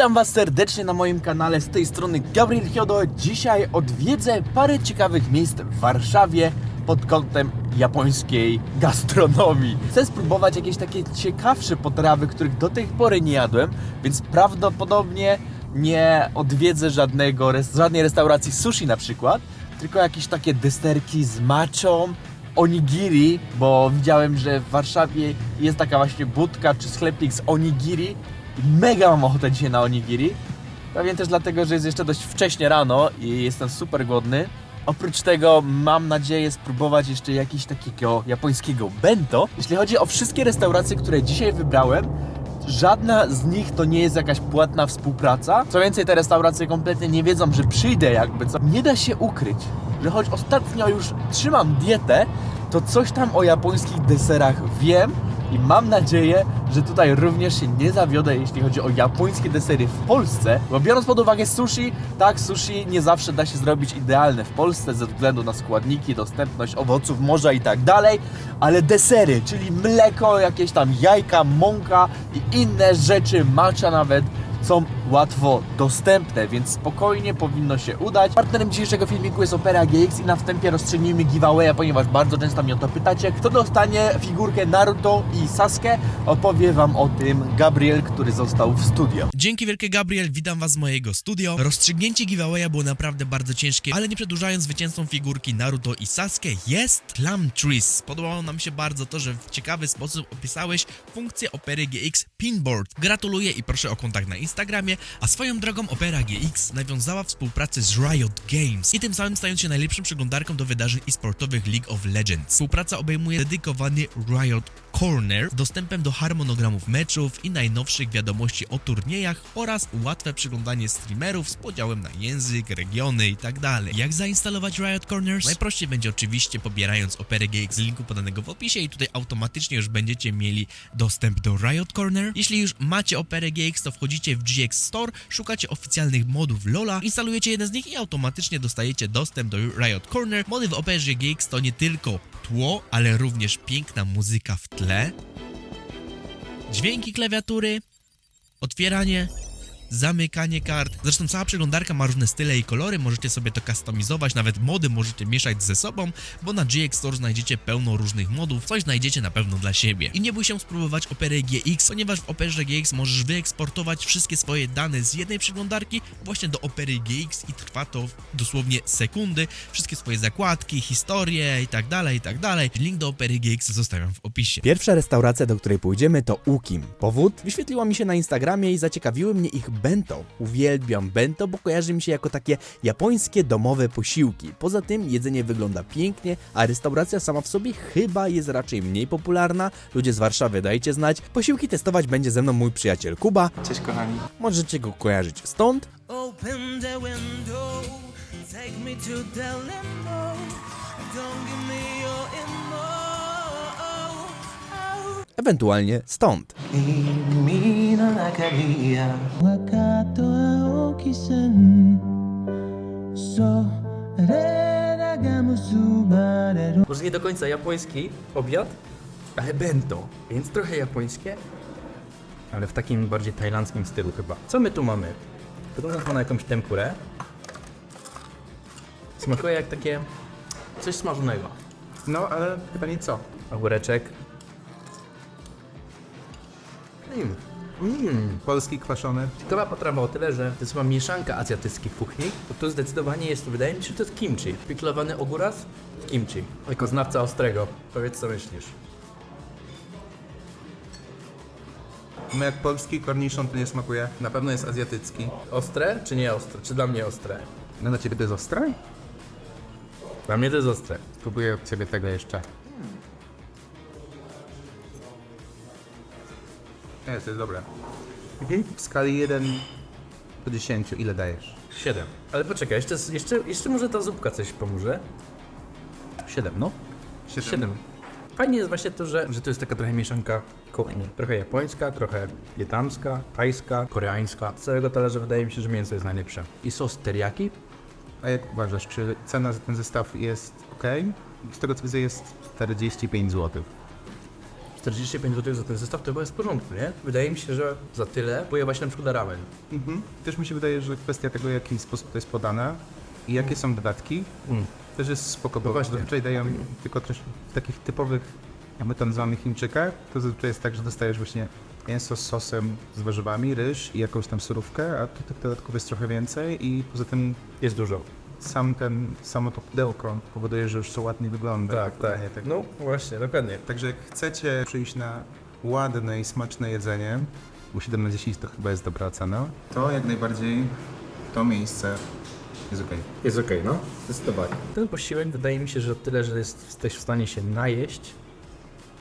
Witam Was serdecznie na moim kanale, z tej strony Gabriel Hiodo. Dzisiaj odwiedzę parę ciekawych miejsc w Warszawie pod kątem japońskiej gastronomii. Chcę spróbować jakieś takie ciekawsze potrawy, których do tej pory nie jadłem, więc prawdopodobnie nie odwiedzę żadnego, żadnej restauracji sushi na przykład, tylko jakieś takie deserki z maczą, onigiri, bo widziałem, że w Warszawie jest taka właśnie budka czy sklepik z onigiri mega mam ochotę dzisiaj na onigiri. Pewnie też dlatego, że jest jeszcze dość wcześnie rano i jestem super głodny. Oprócz tego mam nadzieję spróbować jeszcze jakiegoś takiego japońskiego bento. Jeśli chodzi o wszystkie restauracje, które dzisiaj wybrałem, żadna z nich to nie jest jakaś płatna współpraca. Co więcej, te restauracje kompletnie nie wiedzą, że przyjdę jakby co. Nie da się ukryć, że choć ostatnio już trzymam dietę, to coś tam o japońskich deserach wiem i mam nadzieję, że tutaj również się nie zawiodę, jeśli chodzi o japońskie desery w Polsce. Bo biorąc pod uwagę sushi, tak, sushi nie zawsze da się zrobić idealne w Polsce ze względu na składniki, dostępność owoców morza i tak dalej, ale desery, czyli mleko, jakieś tam jajka, mąka i inne rzeczy, matcha nawet, są łatwo dostępne, więc spokojnie powinno się udać. Partnerem dzisiejszego filmiku jest Opera GX i na wstępie rozstrzygnijmy giveawaya, ponieważ bardzo często mnie o to pytacie. Kto dostanie figurkę Naruto i Sasuke? Opowie Wam o tym Gabriel, który został w studio. Dzięki wielkie Gabriel, witam was z mojego studio. Rozstrzygnięcie giveawaya było naprawdę bardzo ciężkie, ale nie przedłużając zwycięzcą figurki Naruto i Sasuke jest Plum Trees. Podobało nam się bardzo to, że w ciekawy sposób opisałeś funkcję Opery GX Pinboard. Gratuluję i proszę o kontakt na Instagramie, a swoją drogą Opera GX nawiązała współpracę z Riot Games i tym samym stając się najlepszym przeglądarką do wydarzeń e-sportowych League of Legends. Współpraca obejmuje dedykowany Riot Corner z dostępem do harmonogramów meczów i najnowszych wiadomości o turniejach oraz łatwe przyglądanie streamerów z podziałem na język, regiony itd. Jak zainstalować Riot Corners? Najprościej będzie oczywiście pobierając Operę GX z linku podanego w opisie i tutaj automatycznie już będziecie mieli dostęp do Riot Corner. Jeśli już macie Operę GX, to wchodzicie w GX Store, szukacie oficjalnych modów LoLa, instalujecie jeden z nich i automatycznie dostajecie dostęp do Riot Corner. Mody w Operze GX to nie tylko tło, ale również piękna muzyka w tle, dźwięki klawiatury, otwieranie, zamykanie kart. Zresztą cała przeglądarka ma różne style i kolory, możecie sobie to customizować, nawet mody możecie mieszać ze sobą, bo na GX Store znajdziecie pełno różnych modów, coś znajdziecie na pewno dla siebie. I nie bój się spróbować Opery GX, ponieważ w Operze GX możesz wyeksportować wszystkie swoje dane z jednej przeglądarki właśnie do Opery GX i trwa to dosłownie sekundy. Wszystkie swoje zakładki, historie i tak dalej, i tak dalej. Link do Opery GX zostawiam w opisie. Pierwsza restauracja, do której pójdziemy to Ukim. Powód? Wyświetliła mi się na Instagramie i zaciekawiły mnie ich bento. Uwielbiam bento, bo kojarzy mi się jako takie japońskie domowe posiłki. Poza tym jedzenie wygląda pięknie, a restauracja sama w sobie chyba jest raczej mniej popularna. Ludzie z Warszawy dajcie znać. Posiłki testować będzie ze mną mój przyjaciel Kuba. Cześć kochani. Możecie go kojarzyć stąd. Open the window, take me to the limbo. Don't give ewentualnie stąd. Może nie do końca japoński obiad, ale bento, więc trochę japońskie, ale w takim bardziej tajlandzkim stylu chyba. Co my tu mamy? Wygląda to na jakąś tempurę. Smakuje jak takie coś smażonego. No, ale pytanie co? Ogóreczek, Mm. Mm. Polski kwaszony. Ciekawa potrawa o tyle, że to jest chyba mieszanka azjatyckich kuchni, bo to zdecydowanie jest, wydaje mi się, że to jest kimchi. Piklowany ogóras z kimchi. Jako znawca ostrego, powiedz co myślisz. No jak polski korniszon to nie smakuje. Na pewno jest azjatycki. Ostre czy nie ostre? Czy dla mnie ostre? No dla ciebie to jest ostre? Dla mnie to jest ostre. Próbuję od ciebie tego jeszcze. Nie, to jest dobre. W skali 1 do 10 ile dajesz? 7. Ale poczekaj, jeszcze, jeszcze, jeszcze może ta zupka coś pomoże. 7, no. 7. Fajnie jest właśnie to, że, że to jest taka trochę mieszanka kuchni. Trochę japońska, trochę wietnamska, tajska, koreańska. Z całego talerza wydaje mi się, że mięso jest najlepsze. I sos teriyaki. A jak uważasz, czy cena za ten zestaw jest ok? Z tego co widzę jest 45 zł. 45 zł za ten zestaw to chyba jest w porządku, nie? Wydaje mi się, że za tyle się na przykład ramen. Mhm. Też mi się wydaje, że kwestia tego, w jaki sposób to jest podane i jakie są dodatki, Mm. też jest spoko, No bo właśnie. zazwyczaj dają tylko też w takich typowych, jak my to nazywamy Chińczykach, to zazwyczaj jest tak, że dostajesz właśnie mięso z sosem, z warzywami, ryż i jakąś tam surówkę, a tu tych dodatków jest trochę więcej i poza tym Jest dużo. Sam ten, samo to pudełko powoduje, że już to ładnie wygląda. Tak, tak. Tego. No właśnie, dokładnie. Także jak chcecie przyjść na ładne i smaczne jedzenie, bo 7 na 10 to chyba jest dobra cena, to jak najbardziej to miejsce jest okej. Jest okej, no. Zdecydowanie. Ten posiłek wydaje mi się, że o tyle, że jest, jesteś w stanie się najeść,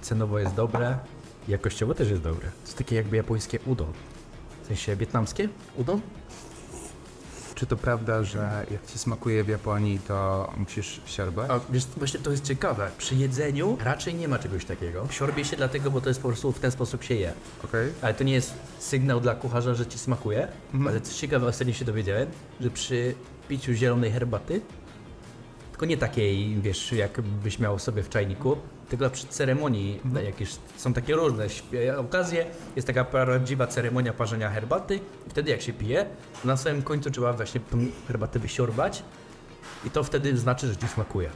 cenowo jest dobre, jakościowo też jest dobre. To jest takie jakby japońskie udon. W sensie wietnamskie udon? Czy to prawda, że jak ci smakuje w Japonii, to musisz siorbać? A wiesz, właśnie to jest ciekawe. Przy jedzeniu raczej nie ma czegoś takiego. Siorbie się dlatego, bo to jest po prostu w ten sposób się je. Okej. Ale to nie jest sygnał dla kucharza, że ci smakuje. Ale co ciekawe, ostatnio się dowiedziałem, że przy piciu zielonej herbaty, tylko nie takiej, wiesz, jak byś miał sobie w czajniku, tylko przy ceremonii jakieś, są takie różne okazje, jest taka prawdziwa ceremonia parzenia herbaty i wtedy jak się pije, na samym końcu trzeba właśnie herbatę wysiorbać i to wtedy znaczy, że ci smakuje.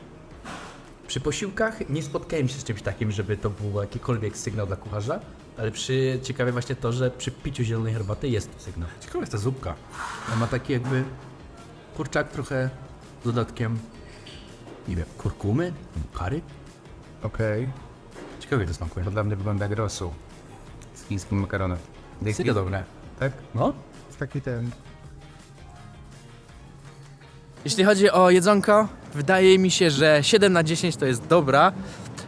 Przy posiłkach nie spotkałem się z czymś takim, żeby to był jakikolwiek sygnał dla kucharza, ale przy, ciekawe właśnie to, że przy piciu zielonej herbaty jest to sygnał. Ciekawa jest ta zupka. Ona ma taki jakby kurczak trochę z dodatkiem, nie wiem, kurkumy, kary. Okej. Ciekawie to smakuje. To dla mnie wygląda jak rosół z chińskim makaronem. Serio dobre. Tak? No? Jest taki ten... Jeśli chodzi o jedzonko, wydaje mi się, że 7 na 10 to jest dobra.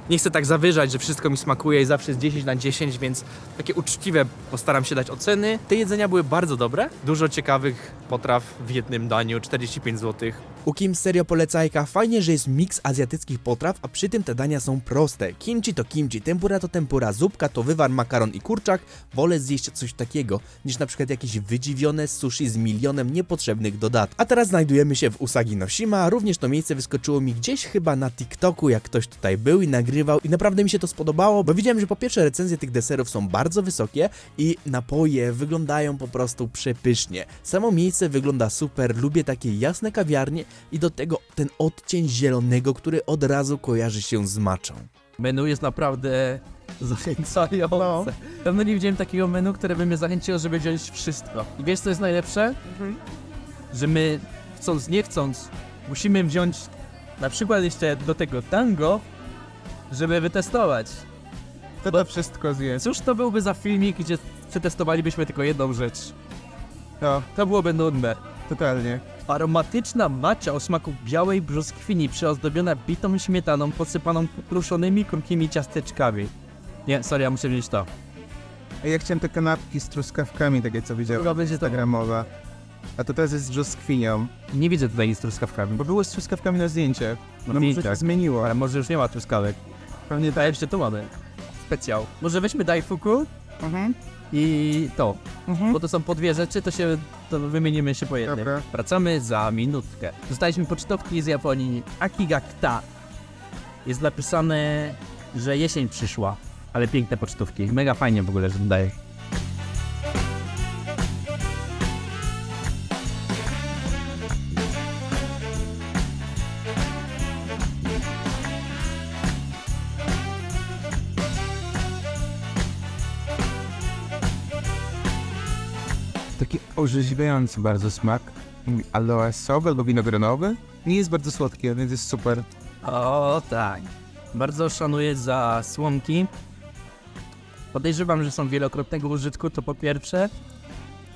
Nie chcę tak zawyżać, że wszystko mi smakuje i zawsze jest 10 na 10, więc takie uczciwe postaram się dać oceny. Te jedzenia były bardzo dobre. Dużo ciekawych potraw w jednym daniu, 45 zł. U Kim serio polecajka, fajnie, że jest miks azjatyckich potraw, a przy tym te dania są proste. Kimchi to kimchi, tempura to tempura, zupka to wywar, makaron i kurczak. Wolę zjeść coś takiego, niż na przykład jakieś wydziwione sushi z milionem niepotrzebnych dodatków. A teraz znajdujemy się w Usagi Noshima, również to miejsce wyskoczyło mi gdzieś chyba na TikToku, jak ktoś tutaj był i nagrywał i naprawdę mi się to spodobało, bo widziałem, że po pierwsze recenzje tych deserów są bardzo wysokie i napoje wyglądają po prostu przepysznie. Samo miejsce wygląda super, lubię takie jasne kawiarnie i do tego ten odcień zielonego, który od razu kojarzy się z maczą. Menu jest naprawdę zachęcające. Dawno nie widziałem takiego menu, które by mnie zachęciło, żeby wziąć wszystko. I wiesz co jest najlepsze? Że my, chcąc nie chcąc, musimy wziąć na przykład jeszcze do tego tango, żeby wytestować. To to wszystko zje. Cóż to byłby za filmik, gdzie przetestowalibyśmy tylko jedną rzecz? No, To byłoby nudne. totalnie. Aromatyczna macza o smaku białej brzoskwini przyozdobiona bitą śmietaną posypaną kruszonymi krótkimi ciasteczkami. Nie, sorry, ja muszę wziąć to. A ja chciałem te kanapki z truskawkami, takie co widziałem. Chyba będzie to. Instagramowa. A to teraz jest z brzoskwinią. Nie widzę tutaj nic z truskawkami. Bo było z truskawkami na zdjęciach. No No może się tak. zmieniło. Ale może już nie ma truskawek. Pewnie A jeszcze tu mamy. Specjał. Może weźmy Daifuku Mhm. i to. Mhm. Bo to są po dwie rzeczy, to się to wymienimy się po jednej. Dobra. Wracamy za minutkę. Dostaliśmy pocztówki z Japonii Akigakta. Jest napisane, że jesień przyszła. Ale piękne pocztówki. Mega fajnie w ogóle, że daje. Orzeźwiający bardzo smak. Aloesowy albo winogronowy. Nie jest bardzo słodki, więc jest super. O tak. Bardzo szanuję za słomki. Podejrzewam, że są wielokrotnego użytku, to po pierwsze.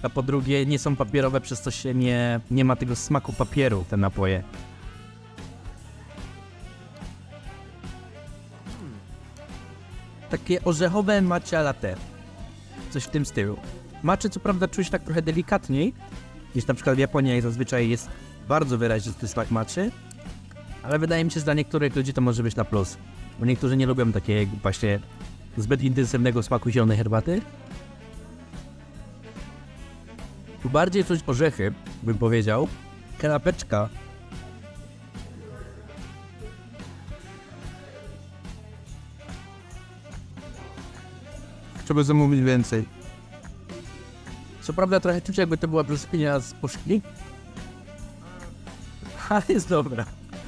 A po drugie, nie są papierowe, przez co się nie, nie ma tego smaku papieru, te napoje. Takie orzechowe matcha latte. Coś w tym stylu. Maczy co prawda czuć tak trochę delikatniej, niż na przykład w Japonii, jak zazwyczaj jest bardzo wyraźny smak maczy. Ale wydaje mi się, że dla niektórych ludzi to może być na plus. Bo niektórzy nie lubią takiego właśnie zbyt intensywnego smaku zielonej herbaty. Tu bardziej czuć orzechy, bym powiedział. Kanapeczka. Trzeba zamówić więcej. Co prawda trochę czuć jakby to była brzoskwinia z puszki. Ale jest dobra.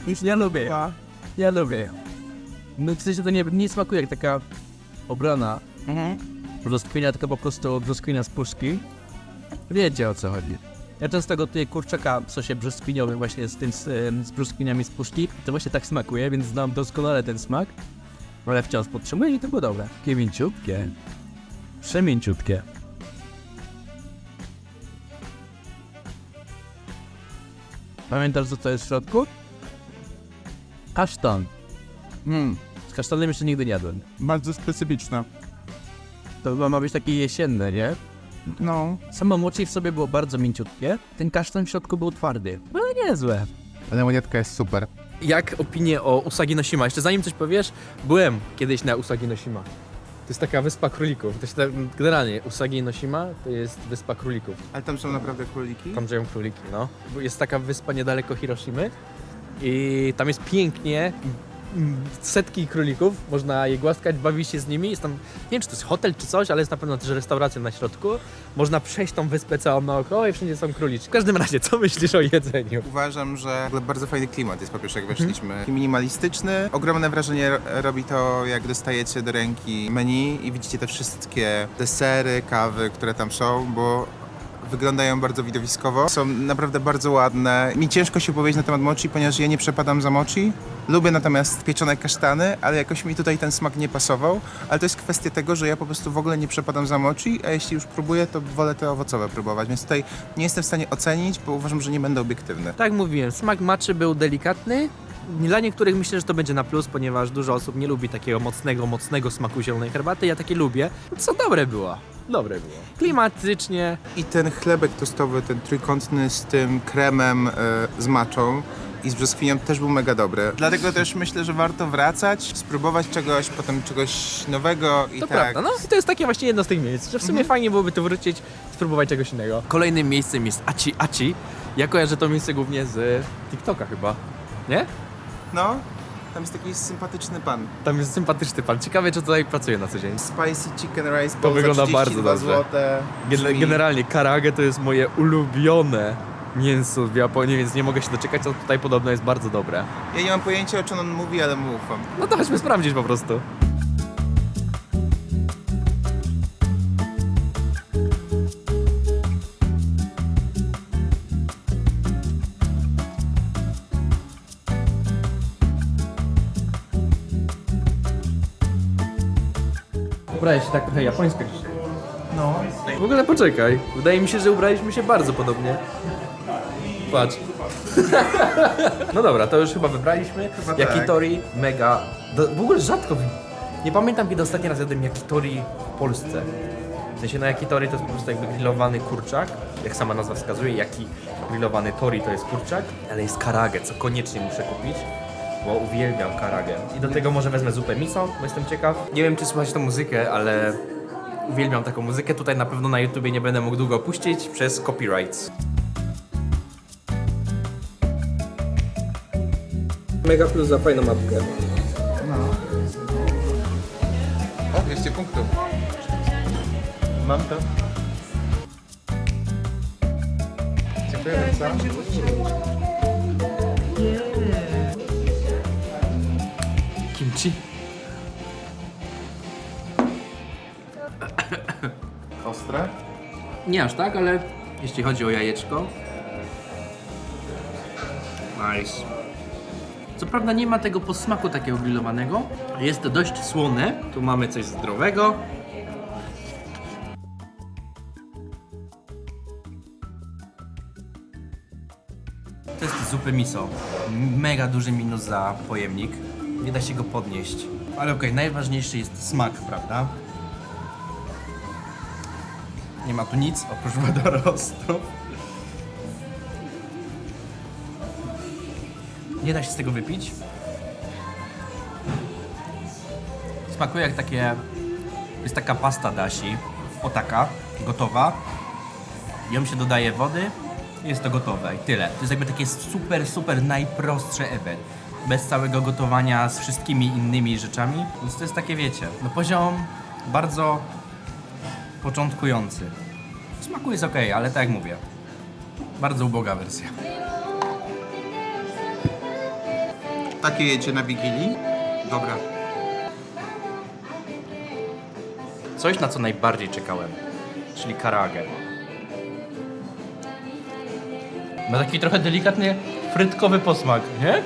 Już ja lubię ją. Ja lubię ją. No w sensie to nie, nie smakuje jak taka obrana brzoskwinia, tylko po prostu brzoskwinia z puszki. Wiecie o co chodzi. Ja często gotuję kurczaka w sosie brzoskwiniowym właśnie z tym, z, em, z brzoskwiniami z puszki. To właśnie tak smakuje, więc znam doskonale ten smak. Ale wciąż podtrzymuję i to było dobre. Takie mięciutkie. Przemięciutkie. Pamiętasz co to jest w środku? Kasztan. Mm, Z kasztanem jeszcze nigdy nie jadłem. bardzo specyficzna. To chyba ma być takie jesienne, nie? No. Samo mochi w sobie było bardzo mięciutkie. Ten kasztan w środku był twardy. Ale niezłe. Ale monetka jest super. Jak opinie o Usagi Noshima? Jeszcze zanim coś powiesz, byłem kiedyś na Usagi Noshima. To jest taka wyspa królików. To się tak, generalnie Usagi Noshima to jest wyspa królików. Ale tam są naprawdę króliki? Tam żyją króliki, no. Jest taka wyspa niedaleko Hiroshimy i tam jest pięknie, setki królików, można je głaskać, bawić się z nimi. Jest tam, nie wiem czy to jest hotel czy coś, ale jest na pewno też restauracja na środku. Można przejść tą wyspę całą naokoło i wszędzie są króliczki. W każdym razie, co myślisz o jedzeniu? Uważam, że w ogóle bardzo fajny klimat jest po pierwsze jak weszliśmy. Taki minimalistyczny. Ogromne wrażenie ro- robi to, jak dostajecie do ręki menu i widzicie te wszystkie desery, kawy, które tam są, bo wyglądają bardzo widowiskowo. Są naprawdę bardzo ładne. Mi ciężko się powiedzieć na temat mochi, ponieważ ja nie przepadam za mochi. Lubię natomiast pieczone kasztany, ale jakoś mi tutaj ten smak nie pasował. Ale to jest kwestia tego, że ja po prostu w ogóle nie przepadam za mochi, a jeśli już próbuję, to wolę te owocowe próbować. Więc tutaj nie jestem w stanie ocenić, bo uważam, że nie będę obiektywny. Tak mówiłem, smak maczy był delikatny. Dla niektórych myślę, że to będzie na plus, ponieważ dużo osób nie lubi takiego mocnego, mocnego smaku zielonej herbaty. Ja takie lubię. Co dobre było. Dobre było. Klimatycznie. I ten chlebek tostowy, ten trójkątny z tym kremem e, z maczą i z brzoskwinią też był mega dobry. Dlatego też myślę, że warto wracać, spróbować czegoś, potem czegoś nowego i To tak. prawda, no i to jest takie właśnie jedno z tych miejsc, że w sumie fajnie byłoby tu wrócić, spróbować czegoś innego. Kolejnym miejscem jest Aci Aci. Ja kojarzę to miejsce głównie z TikToka chyba. Nie? No, tam jest taki sympatyczny pan. Tam jest sympatyczny pan. Ciekawe, czy tutaj pracuje na co dzień. Spicy chicken rice bowl wygląda za bardzo 32 dobrze. złote. Gen- Brzmi- generalnie karage to jest moje ulubione mięso w Japonii, więc nie mogę się doczekać, a tutaj podobno jest bardzo dobre. Ja nie mam pojęcia o czym on mówi, ale mu ufam. No to chodźmy sprawdzić po prostu. Ubrałeś się tak trochę japońsko dzisiaj. No. W ogóle poczekaj. Wydaje mi się, że ubraliśmy się bardzo podobnie. Patrz. No dobra, to już chyba wybraliśmy. Chyba Yakitori, mega. Do, w ogóle rzadko. Nie pamiętam kiedy ostatni raz jadłem yakitori w Polsce. W sensie na yakitori to jest po prostu jakby grillowany kurczak. Jak sama nazwa wskazuje, jaki grillowany tori to jest kurczak. Ale jest karage, co koniecznie muszę kupić. Bo uwielbiam karagę. I do tego może wezmę zupę miso, bo jestem ciekaw. Nie wiem czy słychać tą muzykę, ale uwielbiam taką muzykę. Tutaj na pewno na YouTubie nie będę mógł długo puścić przez copyrights. Mega plus za fajną mapkę. O, 200 punktów. Mam to. Dziękuję bardzo. Nie aż tak, ale jeśli chodzi o jajeczko. Nice. Co prawda nie ma tego posmaku takiego grillowanego. Jest dość słone. Tu mamy coś zdrowego. To jest zupy miso. Mega duży minus za pojemnik. Nie da się go podnieść. Ale okej, najważniejszy jest smak, prawda? Nie ma tu nic oprócz wodorostów. Nie da się z tego wypić. Smakuje jak takie... Jest taka pasta dashi. O taka, gotowa. Ją się dodaje wody jest to gotowe i tyle. To jest jakby takie super, super najprostsze ever. Bez całego gotowania z wszystkimi innymi rzeczami. Więc to jest takie, wiecie, no poziom bardzo początkujący. W smaku jest ok, ale tak jak mówię, bardzo uboga wersja. Takie jecie na Wigilii? Dobra. Coś, na co najbardziej czekałem, czyli karagę. Ma taki trochę delikatny, frytkowy posmak, nie?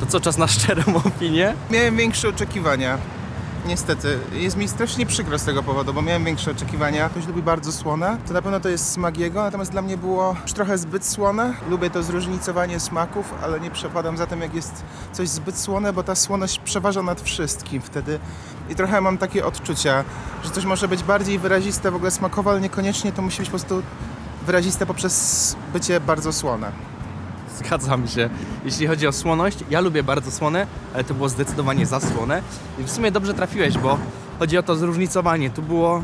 To co, czas na szczerą opinię? Miałem większe oczekiwania. Niestety, jest mi strasznie przykro z tego powodu, bo miałem większe oczekiwania. Ktoś lubi bardzo słone, to na pewno to jest smak jego, natomiast dla mnie było już trochę zbyt słone. Lubię to zróżnicowanie smaków, ale nie przepadam za tym, jak jest coś zbyt słone, bo ta słoność przeważa nad wszystkim wtedy. I trochę mam takie odczucia, że coś może być bardziej wyraziste w ogóle smakowo, ale niekoniecznie to musi być po prostu wyraziste poprzez bycie bardzo słone. Zgadzam się. Jeśli chodzi o słoność, ja lubię bardzo słone, ale to było zdecydowanie za słone. I w sumie dobrze trafiłeś, bo chodzi o to zróżnicowanie. Tu było...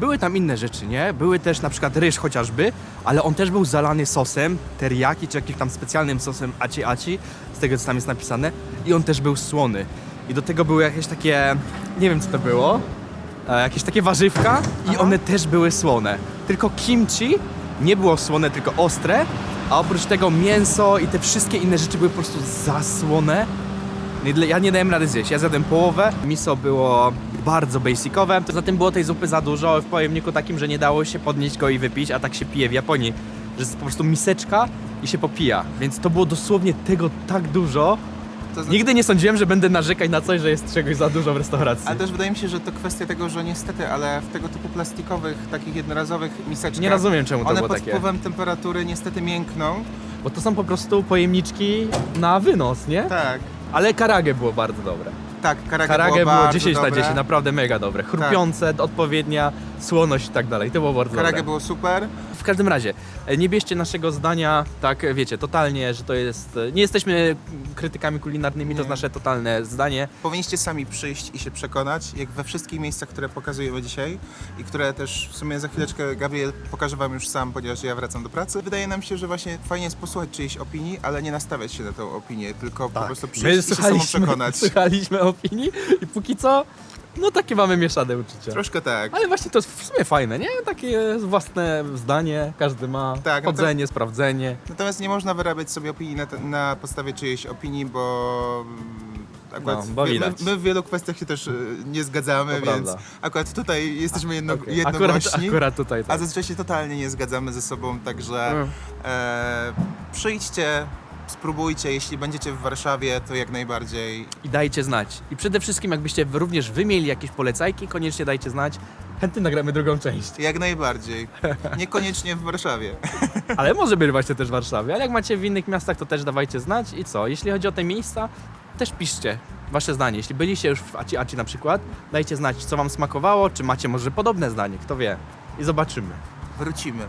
Były tam inne rzeczy, nie? Były też na przykład ryż chociażby, ale on też był zalany sosem teriyaki, czy jakimś tam specjalnym sosem aci aci, z tego co tam jest napisane. I on też był słony. I do tego były jakieś takie... Nie wiem co to było. E, jakieś takie warzywka i one też były słone. Tylko kimchi nie było słone, tylko ostre, a oprócz tego mięso i te wszystkie inne rzeczy były po prostu zasłone. Ja nie dałem rady zjeść. Ja zjadłem połowę. Miso było bardzo basicowe. Poza tym było tej zupy za dużo w pojemniku takim, że nie dało się podnieść go i wypić, a tak się pije w Japonii. Że jest po prostu miseczka i się popija. Więc to było dosłownie tego tak dużo. To znaczy- Nigdy nie sądziłem, że będę narzekać na coś, że jest czegoś za dużo w restauracji. Ale też wydaje mi się, że to kwestia tego, że niestety, ale w tego typu plastikowych, takich jednorazowych miseczkach... Nie rozumiem, czemu to One było pod takie. wpływem temperatury niestety miękną. Bo to są po prostu pojemniczki na wynos, nie? Tak. Ale karage było bardzo dobre. Tak, karage, Karage było, było, bardzo 10 na dobre. 10, naprawdę mega dobre. Chrupiące, odpowiednia słoność i tak dalej. To było bardzo Karage dobre. było super. W każdym razie, e, nie bierzcie naszego zdania tak, wiecie, totalnie, że to jest... e, Nie jesteśmy krytykami kulinarnymi, to jest nasze totalne zdanie. Powinniście sami przyjść i się przekonać, jak we wszystkich miejscach, które pokazujemy dzisiaj i które też w sumie za chwileczkę Gabriel pokaże wam już sam, ponieważ ja wracam do pracy. Wydaje nam się, że właśnie fajnie jest posłuchać czyjejś opinii, ale nie nastawiać się na tą opinię, tylko po prostu przyjść i się samą przekonać. słuchaliśmy opinii i póki co, no takie mamy mieszane uczucia. Troszkę tak. Ale właśnie to jest w sumie fajne, nie? Takie własne zdanie, każdy ma. Tak, no to- chodzenie, sprawdzenie. Natomiast nie można wyrabiać sobie opinii na, te, na podstawie czyjejś opinii, bo mm, akurat No, bo my, widać. my w wielu kwestiach się też y, nie zgadzamy, To więc prawda. akurat tutaj jesteśmy jedno, Okej, jednogłośni. Akurat tutaj A tak. zazwyczaj się totalnie nie zgadzamy ze sobą, także Mm. e, przyjdźcie, spróbujcie, jeśli będziecie w Warszawie, to jak najbardziej. I dajcie znać. I przede wszystkim, jakbyście również wy mieli jakieś polecajki, koniecznie dajcie znać. Chętnie nagramy drugą część. Jak najbardziej. Niekoniecznie w Warszawie. Ale może być właśnie też w Warszawie. Ale jak macie w innych miastach, to też dawajcie znać. I co? Jeśli chodzi o te miejsca, też piszcie wasze zdanie. Jeśli byliście już w Aci Aci na przykład, dajcie znać, co wam smakowało, czy macie może podobne zdanie, kto wie. I zobaczymy. Wrócimy.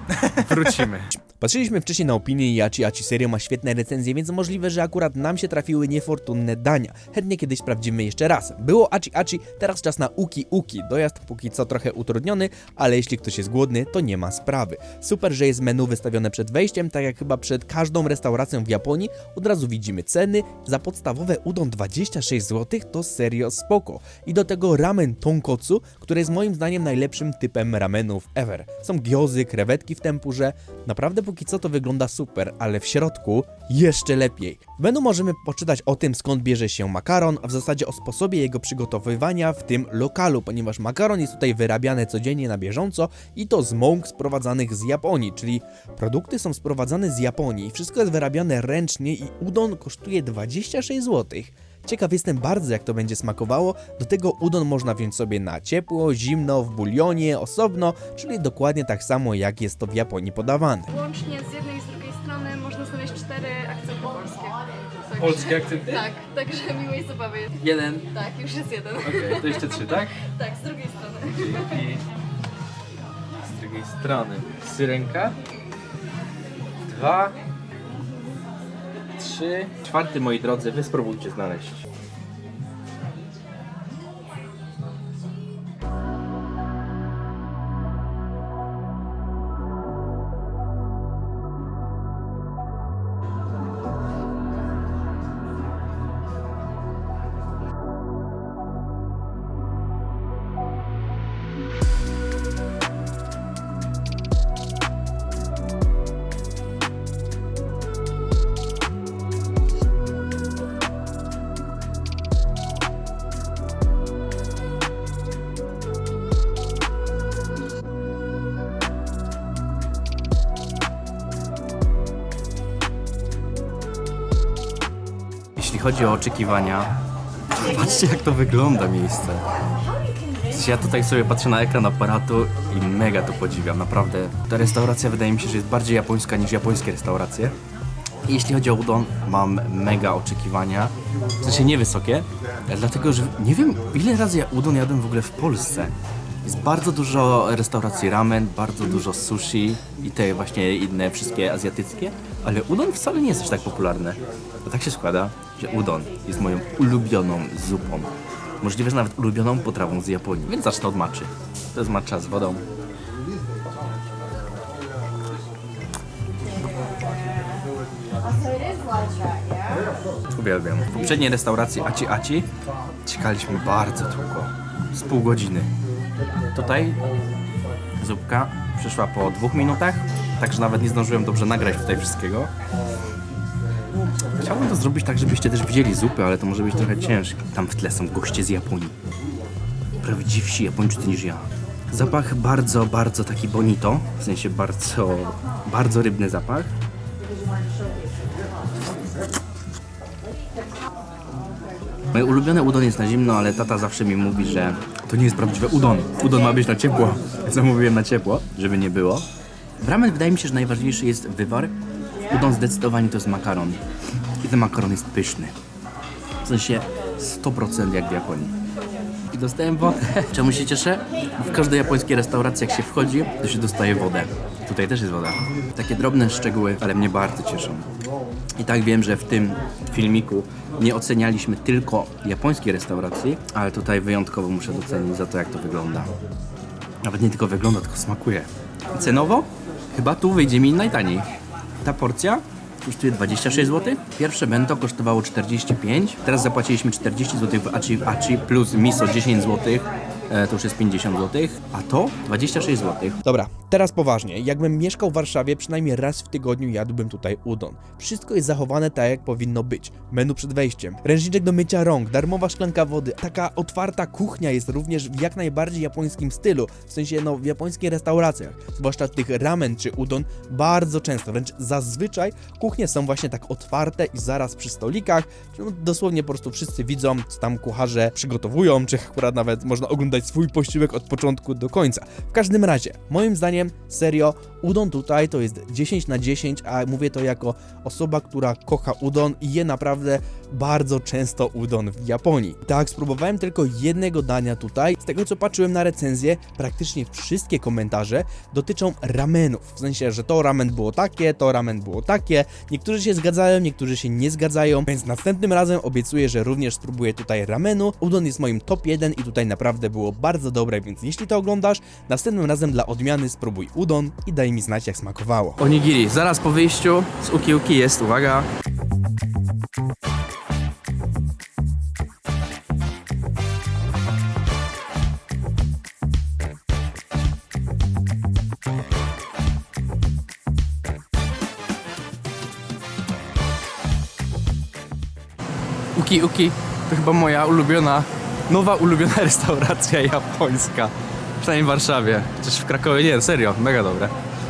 Wrócimy. Patrzyliśmy wcześniej na opinię i Yachi Achi serio ma świetne recenzje, więc możliwe, że akurat nam się trafiły niefortunne dania. Chętnie kiedyś sprawdzimy jeszcze raz. Było Achi Achi, teraz czas na Uki Uki. Dojazd póki co trochę utrudniony, ale jeśli ktoś jest głodny, to nie ma sprawy. Super, że jest menu wystawione przed wejściem, tak jak chyba przed każdą restauracją w Japonii. Od razu widzimy ceny. Za podstawowe udon 26 zł to serio spoko. I do tego ramen tonkotsu, który jest moim zdaniem najlepszym typem ramenów ever. Są giozy, krewetki w tempurze. Naprawdę póki co to wygląda super, ale w środku jeszcze lepiej. W menu możemy poczytać o tym skąd bierze się makaron, a w zasadzie o sposobie jego przygotowywania w tym lokalu, ponieważ makaron jest tutaj wyrabiany codziennie na bieżąco i to z mąk sprowadzanych z Japonii, czyli produkty są sprowadzane z Japonii. Wszystko jest wyrabiane ręcznie i udon kosztuje 26 zł. Ciekaw jestem bardzo, jak to będzie smakowało. Do tego udon można wziąć sobie na ciepło, zimno, w bulionie, osobno, czyli dokładnie tak samo, jak jest to w Japonii podawane. Łącznie z jednej i z drugiej strony można znaleźć cztery akcenty polskie. Także- Polskie akcenty? Tak, także miłej zabawy. Jeden. Tak, już jest jeden. Okej, to jeszcze trzy, tak? Tak, z drugiej strony. I z drugiej strony syrenka. Dwa. Trzy. Czwarty, moi drodzy, wy spróbujcie znaleźć. Chodzi o oczekiwania, patrzcie jak to wygląda miejsce. Ja tutaj sobie patrzę na ekran aparatu i mega to podziwiam, naprawdę. Ta restauracja wydaje mi się, że jest bardziej japońska niż japońskie restauracje. Jeśli chodzi o udon, mam mega oczekiwania. W sensie niewysokie, dlatego że nie wiem ile razy ja udon jadłem w ogóle w Polsce. Jest bardzo dużo restauracji ramen, bardzo dużo sushi i te właśnie inne wszystkie azjatyckie, ale udon wcale nie jest aż tak popularne. To tak się składa, że udon jest moją ulubioną zupą. Możliwe, że nawet ulubioną potrawą z Japonii, więc zacznę od matcha. To jest matcha z wodą. Uwielbiam. W poprzedniej restauracji Aci Aci czekaliśmy bardzo długo. Z pół godziny. Tutaj zupka przyszła po dwóch minutach, także nawet nie zdążyłem dobrze nagrać tutaj wszystkiego. Chciałbym to zrobić tak, żebyście też widzieli zupy, ale to może być trochę ciężkie. Tam w tle są goście z Japonii. Prawdziwsi Japończycy niż ja. Zapach bardzo, bardzo taki bonito, w sensie bardzo, bardzo rybny zapach. Moje ulubione udon jest na zimno, ale tata zawsze mi mówi, że to nie jest prawdziwe udon. Udon ma być na ciepło. Zamówiłem na ciepło, żeby nie było. W ramen wydaje mi się, że najważniejszy jest wywar. Udon zdecydowanie to jest makaron. I ten makaron jest pyszny. W sensie 100% jak w Japonii. I dostałem wodę. Czemu się cieszę? W każdej japońskiej restauracji jak się wchodzi, to się dostaje wodę. Tutaj też jest woda. Takie drobne szczegóły, ale mnie bardzo cieszą. I tak wiem, że w tym filmiku nie ocenialiśmy tylko japońskiej restauracji, ale tutaj wyjątkowo muszę docenić za to, jak to wygląda. Nawet nie tylko wygląda, tylko smakuje. Cenowo? Chyba tu wyjdzie mi najtaniej. Ta porcja kosztuje 26 zł. Pierwsze bento kosztowało 45. Teraz zapłaciliśmy 40 zł w achi, achi plus miso 10 zł. E, to już jest 50 zł. A to 26 zł. Dobra, teraz poważnie. Jakbym mieszkał w Warszawie, przynajmniej raz w tygodniu jadłbym tutaj udon. Wszystko jest zachowane tak, jak powinno być. Menu przed wejściem, ręczniczek do mycia rąk, darmowa szklanka wody. Taka otwarta kuchnia jest również w jak najbardziej japońskim stylu. W sensie, no, w japońskich restauracjach, zwłaszcza tych ramen czy udon, bardzo często, wręcz zazwyczaj kuchnie są właśnie tak otwarte i zaraz przy stolikach. No, dosłownie po prostu wszyscy widzą, co tam kucharze przygotowują, czy akurat nawet można oglądać swój posiłek od początku do końca. W każdym razie, moim zdaniem, serio, udon tutaj to jest 10 na 10, a mówię to jako osoba, która kocha udon i je naprawdę bardzo często udon w Japonii. Tak, spróbowałem tylko jednego dania tutaj. Z tego co patrzyłem na recenzję, praktycznie wszystkie komentarze dotyczą ramenów. W sensie, że to ramen było takie, to ramen było takie. Niektórzy się zgadzają, niektórzy się nie zgadzają, więc następnym razem obiecuję, że również spróbuję tutaj ramenu. Udon jest moim top 1 i tutaj naprawdę było bardzo dobre, więc jeśli to oglądasz, następnym razem dla odmiany spróbuj udon i daj mi znać jak smakowało. Onigiri, zaraz po wyjściu z Uki Uki jest, uwaga, Uki Uki to chyba moja ulubiona, nowa ulubiona restauracja japońska. Przynajmniej w Warszawie. Chociaż w Krakowie nie, serio, mega dobre.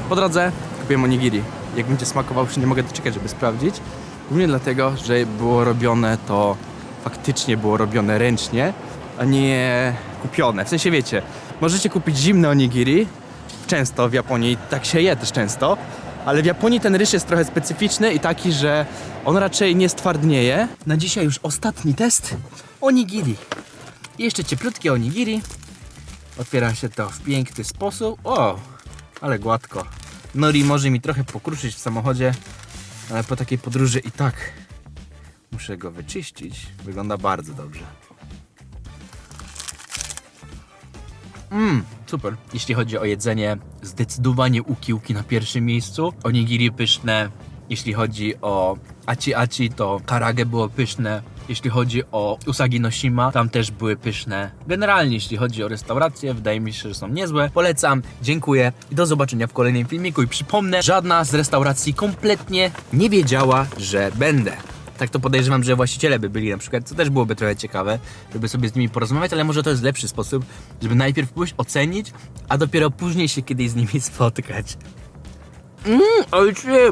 Po drodze kupiłem onigiri. Jak będzie smakował, już nie mogę doczekać, żeby sprawdzić. Głównie dlatego, że było robione to, faktycznie było robione ręcznie, a nie kupione. W sensie wiecie, możecie kupić zimne onigiri, często w Japonii, tak się je też często, ale w Japonii ten ryż jest trochę specyficzny i taki, że on raczej nie stwardnieje. Na dzisiaj już ostatni test onigiri. Jeszcze cieplutkie onigiri. Otwiera się to w piękny sposób. O, ale gładko. Nori może mi trochę pokruszyć w samochodzie, ale po takiej podróży i tak muszę go wyczyścić. Wygląda bardzo dobrze. Mmm, super. Jeśli chodzi o jedzenie, zdecydowanie ukiłki na pierwszym miejscu. Onigiri pyszne. Jeśli chodzi o aci aci, to karage było pyszne. Jeśli chodzi o usagi noshima, tam też były pyszne. Generalnie, jeśli chodzi o restauracje, wydaje mi się, że są niezłe. Polecam, dziękuję i do zobaczenia w kolejnym filmiku. I przypomnę, żadna z restauracji kompletnie nie wiedziała, że będę. Tak to podejrzewam, że właściciele by byli na przykład, co też byłoby trochę ciekawe, żeby sobie z nimi porozmawiać, ale może to jest lepszy sposób, żeby najpierw pójść ocenić, a dopiero później się kiedyś z nimi spotkać. Mmm, ojcze!